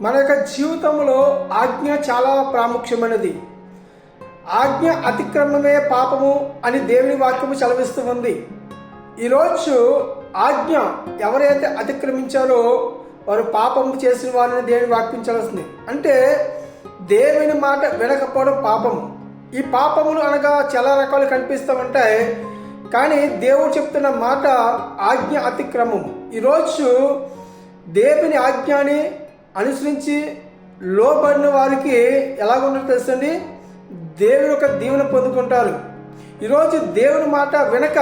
మన యొక్క జీవితంలో ఆజ్ఞ చాలా ప్రాముఖ్యమైనది. ఆజ్ఞ అతిక్రమమే పాపము అని దేవుని వాక్యము చలవిస్తూ ఉంది. ఈరోజు ఆజ్ఞ ఎవరైతే అతిక్రమించారో వారు పాపము చేసిన వారిని దేవుని వాక్యం అంటే దేవుని మాట వినకపోవడం పాపము. ఈ పాపములు అనగా చాలా రకాలు కనిపిస్తూ ఉంటాయి. కానీ దేవుడు చెప్తున్న మాట ఆజ్ఞ అతిక్రమం. ఈరోజు దేవుని ఆజ్ఞాని అనుసరించి లోబడిన వారికి ఎలాగుంటుందో తెలుసండి? దేవుని యొక్క దీవెన పొందుకుంటారు. ఈరోజు దేవుని మాట వెనక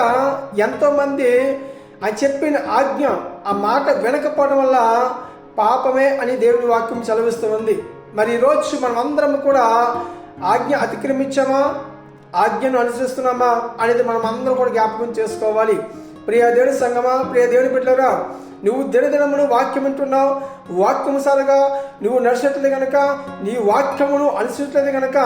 ఎంతోమంది ఆ చెప్పిన ఆజ్ఞ ఆ మాట వినకపోవడం వల్ల పాపమే అని దేవుని వాక్యం చదివిస్తూ ఉంది. మరి ఈరోజు మనం అందరం కూడా ఆజ్ఞ అతిక్రమించామా? ఆజ్ఞను అనుసరిస్తున్నామా? అనేది మనం అందరం కూడా జ్ఞాపకం చేసుకోవాలి. ప్రియ దేవుని సంగమా ప్రియ దేవుని బిడ్డలరా? నువ్వు దినదినమును వాక్యం వింటున్నావు వాక్యముసారుగా నువ్వు నడిచినట్లయితే కనుక నీ వాక్యమును అనుసరించలేదు కనుక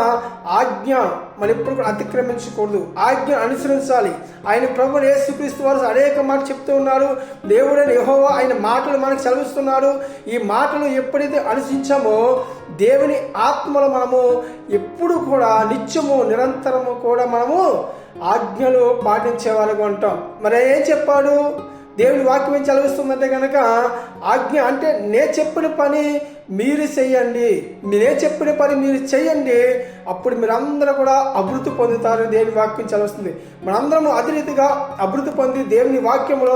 ఆజ్ఞ మనం ఎప్పుడు కూడా అతిక్రమించకూడదు. ఆజ్ఞ అనుసరించాలి. ఆయన ప్రభు యేసుక్రీస్తు వారు అనేక మాటలు చెప్తూ ఉన్నారు. దేవుడైన యహోవా ఆయన మాటలు మనకు చదివిస్తున్నాడు ఈ మాటలు ఎప్పుడైతే అనుసరించామో దేవుని ఆత్మలో మనము ఎప్పుడు కూడా నిత్యము నిరంతరము కూడా మనము ఆజ్ఞలు పాటించే వాళ్ళగా ఉంటాం మరి ఏం చెప్పాడు? దేవుని వాక్యం ఏం చదివిస్తుందంటే కనుక ఆజ్ఞ అంటే నే చెప్పిన పని మీరు చెయ్యండి నేనే చెప్పిన పని మీరు చెయ్యండి అప్పుడు మీరందరూ కూడా అభివృద్ధి పొందుతారు దేవుని వాక్యం చదివిస్తుంది. మనందరము అదే రీతిగా అభివృద్ధి పొంది దేవుని వాక్యంలో